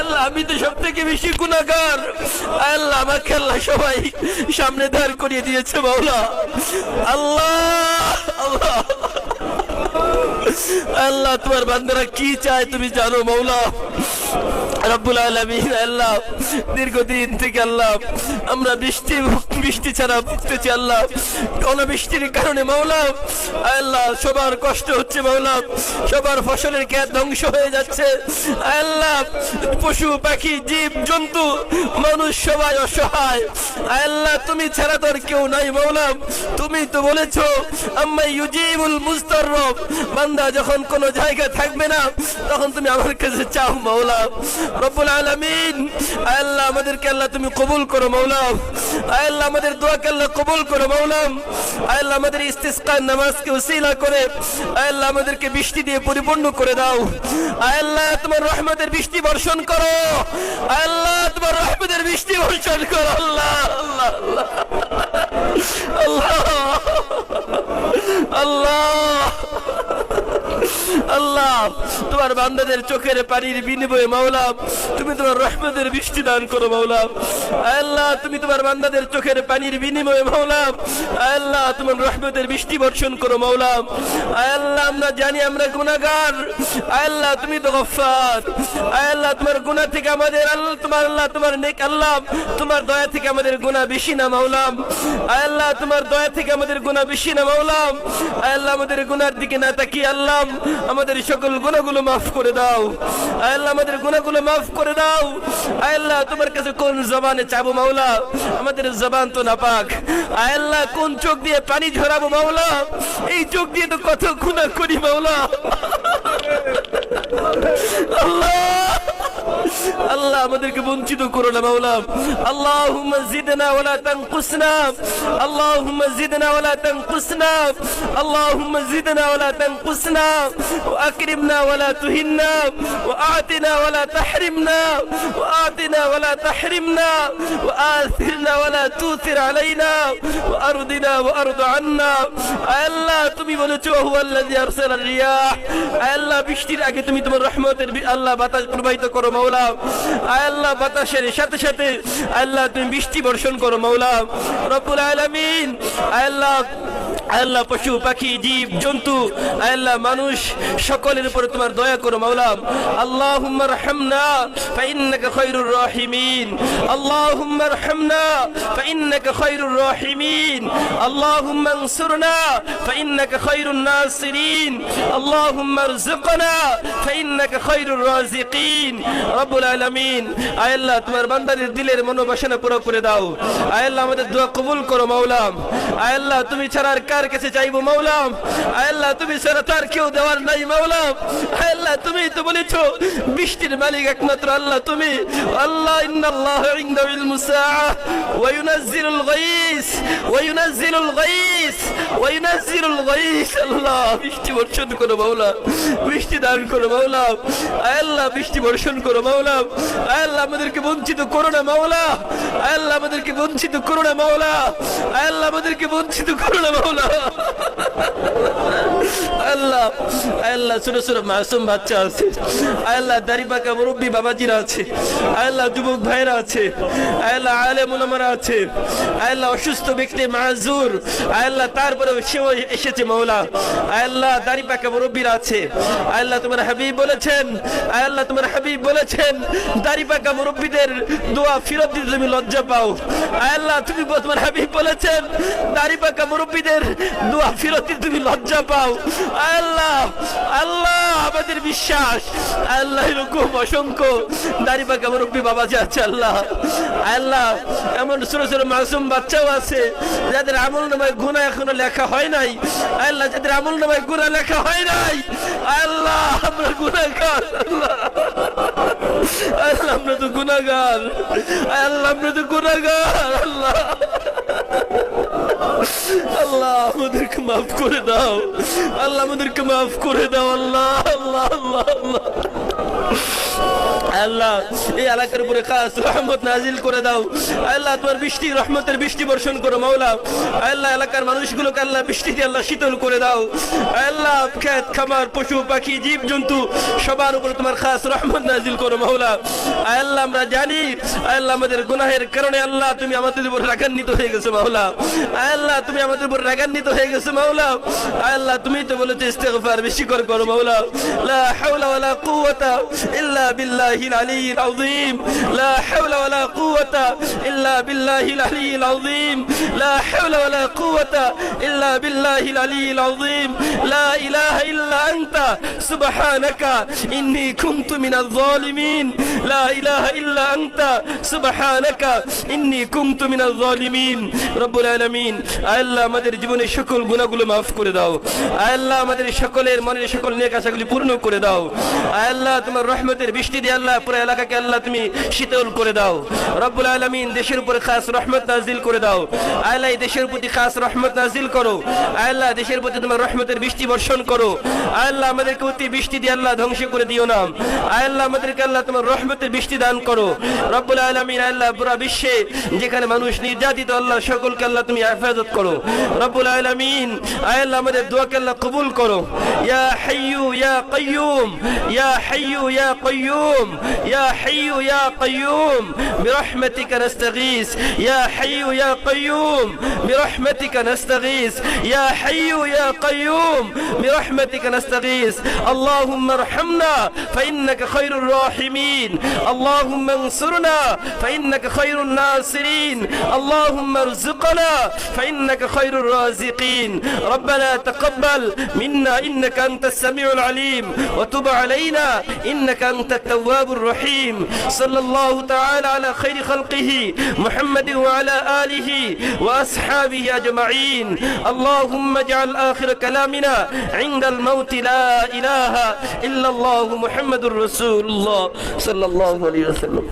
আল্লাহ, আমি তো সব থেকে বেশি গুণাগার আল্লাহ সবাই সামনে দাঁড় করিয়ে দিয়েছে, মাওলা। আল্লাহ আল্লাহ। আল্লাহ, তোমার বান্দারা কি চায় তুমি জানো মৌলা রব্বুল আলমিন, আল্লাহ, দীর্ঘদিন থেকে আল্লাহ, আমরা বৃষ্টি বৃষ্টি ছাড়া ভুগতেছি, আল্লাহ। অনাবৃষ্টির কারণে মাওলা, আল্লাহ, সবার কষ্ট হচ্ছে মাওলা, সবার ফসলের ক্ষেত ধ্বংস হয়ে যাচ্ছে। আল্লাহ, পশু, পাখি, জীব, জন্তু, মানুষ সবাই অসহায়। আল্লাহ, তুমি ছাড়া তোর কেউ নাই মাওলা। তুমি তো বলেছ, আম্মা ইউজিবুল মুস্তাররব বান্দা যখন কোনো জায়গা থাকবে না, তখন তুমি আমার কাছে চাও মাওলা। রব্বুল আলামিন, আল্লাহ আমাদেরকে আল্লাহ তুমি কবুল করো মাওলা। আল্লাহ আমাদের দোয়াকে আল্লাহ কবুল করো মাওলা। আল্লাহ, আমাদের ইস্তিসকার নামাজকে উসিলা করে। আল্লাহ, আমাদেরকে বৃষ্টি দিয়ে পরিপূর্ণ করে দাও। আল্লাহ, তোমার রহমতের বৃষ্টি বর্ষণ করো। আল্লাহ, তোমার রহমতের বৃষ্টি বর্ষণ করো। আল্লাহ আল্লাহ আল্লাহ আল্লাহ। আল্লাহ, তোমার বান্দাদের চোখের পানির বিনিময়ে মাওলা, তুমি তোমার রহমতের বৃষ্টি দান করো মাওলা। আল্লাহ, তুমি তোমার বান্দাদের চোখের পানির বিনিময়ে মাওলা। আল্লাহ, তোমার রহমতের বৃষ্টি বর্ষণ করো মাওলা। আল্লাহ, আমরা জানি আমরা গুনাহগার। আল্লাহ, তুমি তো গফফার। আল্লাহ, তোমার গুনাহ থেকে আমাদের আল্লাহ তোমার আল্লাহ, তোমার নেক আল্লাহ, তোমার দয়া থেকে আমাদের গুনাহ বেশি না মাওলা। আল্লাহ, তোমার দয়া থেকে আমাদের গুনাহ বেশি না মাওলা। আল্লাহ, আমাদের গুনার দিকে না তাকিয়ে আল্লাহ। আমাদের সকল গুণাগুলো মাফ করে দাও। আল্লাহ, আমাদের গুণাগুলো মাফ করে দাও। আল্লাহ, তোমার কাছে কোন জবানে চাবো মাওলা? আমাদের জবান তো নাপাক। আল্লাহ, কোন চোখ দিয়ে পানি ঝরাবো মাওলা? এই চোখ দিয়ে তো কত গুণা করি মাওলা। আল্লাহ! আল্লাহ আমাদেরকে বঞ্চিত করো না মাওলা আল্লাহুম্মা জিদনা ওয়ালা তানকুসনা আল্লাহুম্মা জিদনা ওয়ালা তানকুসনা আল্লাহুম্মা জিদনা ওয়ালা তানকুসনা واكرمنا ولا تهنا واعطنا ولا تحرمنا واعطنا ولا تحرمنا واثرنا ولا تؤثر علينا وارضنا وارض عنا আল্লাহ তুমি বলেছো হুয়াল্লাযী আরসালা রিয়াহ আল্লাহ বৃষ্টির আগে তুমি তোমার রহমতের বি- আল্লাহ বাতাস প্রবাহিত করো মাওলা আল্লাহ বাতাসের সাথে সাথে আল্লাহ তুমি বৃষ্টি বর্ষণ করো মৌলা রব্বুল আলমিন আল্লাহ আল্লাহ পশু পাখি জীব জন্তু আল্লাহ মানুষ সকলের উপরে তোমার দয়া করো মাওলা আল্লাহুম্মা রহমনা ফাইন্নাকা খায়রুর রাহিমিন আল্লাহুম্মা রহমনা ফাইন্নাকা খায়রুর রাহিমিন আল্লাহুম্মা انصرنا فإنك خير الناصرين اللهم ارزقنا فإنك خير الرازقين رب العالمين আয় আল্লাহ তোমার বান্দাদের দিলের মনোবাসনা পুরো করে দাও আয় আল্লাহ আমাদের দোয়া কবুল করো মাওলা আয় আল্লাহ তুমি ছাড়া আর কার কাছে চাইব আয় আল্লাহ, তুমি ছাড়া তার কেউ দেওয়ার নাই আয় আল্লাহ তুমি তো বলেছ, বৃষ্টির মালিক একমাত্র আল্লাহ তুমি। আল্লাহ, ইন্নাল্লাহ ওয়া ইউনাজ্জিলুল গায়স ওয়া ইউনাজ্জিলুল গায়স ওয়া ইউনাজ্জিলুল গায়স আল্লাহ, বৃষ্টি বর্ষণ করো মাওলা বৃষ্টি দান করো মাওলা আল্লাহ, বৃষ্টি বর্ষণ করো মাওলা আল্লাহ, আমাদেরকে বঞ্চিত করো না মাওলা। আল্লাহ, আমাদেরকে বঞ্চিত করো না মাওলা। আল্লাহ, আমাদেরকে বঞ্চিত করো না মাওলা। আল্লাহ মাসুম বাচ্চা আছে। বাবাজিরা আছে। আছে। উলামারা আছে। অসুস্থ ব্যক্তি আল্লাহ সেও এসেছে মৌলা আল্লাহ দাড়ি আছে। হাবিব বলেছেন। আল্লাহ, তোমার হাবিব বলেছেন দাড়ি মুরব্বীদের দোয়া তুমি লজ্জা পাও। আল্লাহ, তুমি তোমার হাবিব বলেছেন দাড়ি পাকা মুরব্বীদের দোয়া ফিরত তুমি লজ্জা পাও। আল্লাহ আল্লাহ, আমাদের বিশ্বাস। আল্লাহ, এরকম অসংখ্য দাড়ি পাকা মুরব্বী বাবা যে আছে, আল্লাহ। আল্লাহ, এমন ছোট ছোট মাসুম বাচ্চাও আছে, যাদের আমল নামায় গুণা এখনও লেখা হয় নাই। আল্লাহ, যাদের আমল নামায় গুণা লেখা হয় নাই। আল্লাহ, আমরা আল্লাহ। আল্লাহ, আমরা তো গুণাগার আল্লাহ, আমরা তো গুণাগার আল্লাহ। আমাদেরকে মাফ করে দাও। আল্লাহ আমাদেরকে মাফ করে দাও আল্লাহ আল্লাহ আল্লাহ আল্লাহ। আল্লাহ, এই এলাকার উপরে খাস রহমত নাজিল করে দাও। আল্লাহ, তোমার বৃষ্টি, রহমতের বৃষ্টি বর্ষণ করো, মাওলা। আল্লাহ, এলাকার মানুষগুলোকে আল্লাহ বৃষ্টি দিয়ে আল্লাহ শীতল করে দাও। আল্লাহ খেত খামার, পশু, পাখি জীব জন্তু সবার উপরে তোমার খাস রহমত নাজিল করো, মাওলা। আল্লাহ, আমরা জানি, আল্লাহ আমাদের গুনাহের কারণে আল্লাহ তুমি আমাদের উপর রাগান্বিত হয়ে গেছো, মাওলা। আল্লাহ তুমি আমাদের উপর রাগান্বিত হয়ে গেছো, মাওলা। আল্লাহ, তুমি তো বলেছ, ইস্তেগফার বেশি করে করো, মাওলা। লা হাওলা ওয়ালা কুওয়াতা ইল্লা বিল্লাহিল আলিয়্যিল আযীম। লা হাওলা ওয়ালা কুওয়াতা ইল্লা বিল্লাহিল আলিয়্যিল আযীম। লা হাওলা ওয়ালা কুওয়াতা ইল্লা বিল্লাহিল আলিয়্যিল আযীম। লা ইলাহা ইল্লা আনতা। সুবহানাকা ইন্নী কুনতু মিনাজ জালিমিন লা ইলাহা ইল্লা আনতা। সুবহানাকা ইন্নী কুনতু মিনাজ জালিমিন রব্বুল আলামিন আল্লাহ আমাদের জীবনের সকল গুনাহগুলো মাফ করে দাও। আল্লাহ আমাদের সকলের মনের সকল নেক আশাগুলি পূর্ণ করে দাও। আল্লাহ তোমার রহমতের বৃষ্টি দিয়ে আল্লাহ পুরো এলাকাকে আল্লাহ তুমি শীতল করে দাও। রব্বুল আলামিন দেশের উপরে খাস রহমত নাজিল করে দাও। দেশের প্রতি খাস রহমত নাজিল করো। দেশের প্রতি তোমার রহমতের বৃষ্টি বর্ষণ করো। আমাদেরকে অতি বৃষ্টি দিয়ে আল্লাহ ধ্বংস করে দিও আমাদেরকে আল্লাহ তোমার রহমতের বৃষ্টি দান করো। রব্বুল আলামিন পুরো বিশ্বে যেখানে মানুষ নির্যাতিত, আল্লাহ সকলকে আল্লাহ তুমি হেফাজত করো। রব্বুল আলামিন, আল্লাহ আমাদের দোয়াকে আল্লাহ কবুল করো। ইয়া হাইয়ু, ইয়া কাইয়ুম, ইয়া হাইয়ু, ইয়া কাইয়ুম। يا حي يا قيوم برحمتك نستغيث. يا حي يا قيوم برحمتك نستغيث. يا حي يا قيوم برحمتك نستغيث. اللهم ارحمنا فإنك خير الراحمين. اللهم انصرنا فإنك خير الناصرين. اللهم ارزقنا فإنك خير الرازقين. ربنا تقبل منا إنك أنت السميع العليم. وتب علينا إنك أنت التواب التواب الرحيم. صلى الله تعالى على خير خلقه محمد وعلى آله وأصحابه أجمعين. اللهم اجعل آخر كلامنا عند الموت لا إله إلا الله محمد رسول الله. صلى الله عليه وسلم.